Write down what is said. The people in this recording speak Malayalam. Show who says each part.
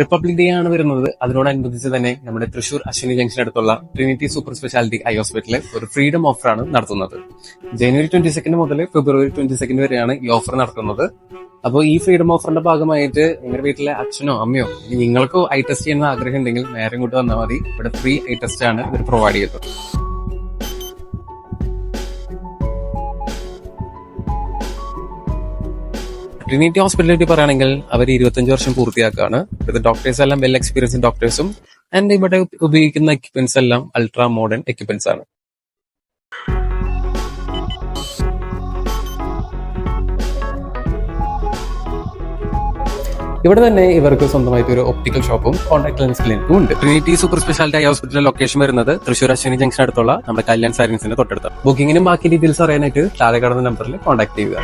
Speaker 1: റിപ്പബ്ലിക് ഡേ ആണ് വരുന്നത്. അതിനോടനുബന്ധിച്ച് തന്നെ നമ്മുടെ തൃശൂർ അശ്വിനി ജംഗ്ഷൻ അടുത്തുള്ള ട്രിനിറ്റി സൂപ്പർ സ്പെഷ്യാലിറ്റി ഐ ഹോസ്പിറ്റലിൽ ഒരു ഫ്രീഡം ഓഫർ ആണ് നടത്തുന്നത്. ജനുവരി ട്വന്റി സെക്കൻഡ് മുതൽ ഫെബ്രുവരി ട്വന്റി സെക്കൻഡ് വരെയാണ് ഈ ഓഫർ നടത്തുന്നത് അപ്പോൾ ഈ ഫ്രീഡം ഓഫറിന്റെ ഭാഗമായിട്ട് നിങ്ങളുടെ വീട്ടിലെ അച്ഛനോ അമ്മയോ നിങ്ങൾക്കോ ഐ ടെസ്റ്റ് ചെയ്യുന്ന ആഗ്രഹം ഉണ്ടെങ്കിൽ നേരം കൊണ്ട് വന്നാൽ മതി. ഇവിടെ ഫ്രീ ഐ ടെസ്റ്റ് ആണ് ഇവർ പ്രൊവൈഡ് ചെയ്യുന്നത്. ട്രിനിറ്റി ഹോസ്പിറ്റലിനെ പറ്റി പറയുകയാണെങ്കിൽ അവർ ഇരുപത്തഞ്ച് വർഷം പൂർത്തിയാക്കുകയാണ്. ഇവിടുത്തെ ഡോക്ടേഴ്സ് എല്ലാം വെൽ എക്സ്പീരിയൻസ് ഡോക്ടേഴ്സും ആൻഡ് ഇവിടെ ഉപയോഗിക്കുന്ന എക്യുപ്മെന്റ്സ് എല്ലാം അൾട്രാ മോഡേൺ എക്യുപ്മെന്റ്സ് ആണ്. ഇവിടെ തന്നെ ഇവർക്ക് സ്വന്തമായിട്ട് ഒരു ഒപ്റ്റിക്കൽ ഷോപ്പും കോൺടാക്ട് ലെൻസ് ക്ലിനിക്കും ഉണ്ട്. ട്രിനിറ്റി സൂപ്പർ സ്പെഷ്യാലിറ്റി ഹോസ്പിറ്റലിലെ ലൊക്കേഷൻ വരുന്നത് തൃശൂർ അശ്വിനി ജംഗ്ഷൻ അടുത്തുള്ള നമ്മുടെ കല്യാൺ സാരിൻസിന്റെ തൊട്ടടുത്ത് ബുക്കിങ്ങിനും ബാക്കി ഡീറ്റെയിൽസ് അറിയാനായിട്ട് താഴെ കടന്ന നമ്പറിൽ കോൺടാക്ട് ചെയ്യുക.